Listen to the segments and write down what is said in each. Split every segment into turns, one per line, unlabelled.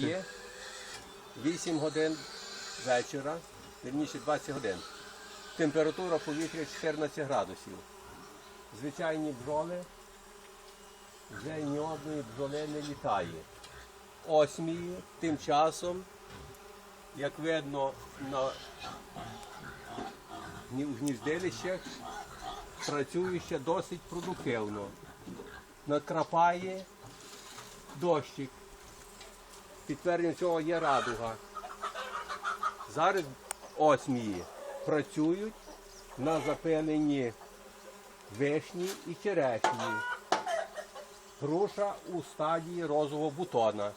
Є 8 годин вечора, вірніше 20 годин. Температура повітря 14 градусів. Звичайні бджоли, вже ні одної бджоли не літає. Осмії тим часом, як видно на гніздилищах, працює ще досить продуктивно. Накрапає дощик. Підтвердженням цього є радуга. Зараз осмії працюють на запиленні вишні і черешні. Груша у стадії розового бутона.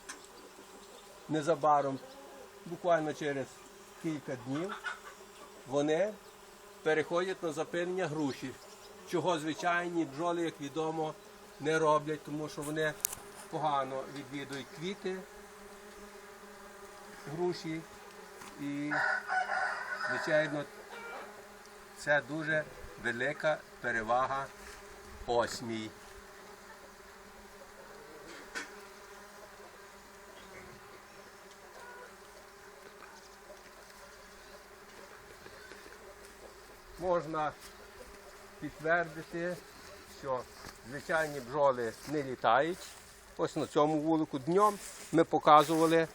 Незабаром, буквально через кілька днів, вони переходять на запилення груші, чого звичайні бджоли, як відомо, не роблять, тому що вони погано відвідують квіти груші і, звичайно, це дуже велика перевага осмій. Можна підтвердити, що звичайні бджоли не літають. Ось на цьому вулику днем ми показували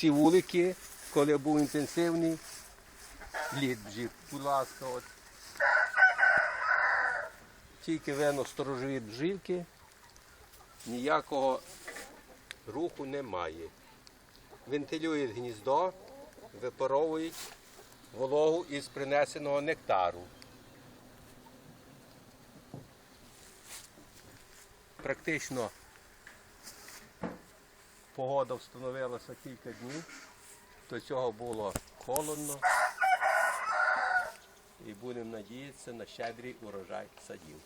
ці вулики, коли був інтенсивний літ бджіл. Будь ласка, от. Тільки видно сторожові бджілки, ніякого руху немає. Вентилюють гніздо, випаровують вологу із принесеного нектару. Практично погода встановилася кілька днів. До цього було холодно. І будемо надіятися на щедрий урожай садів.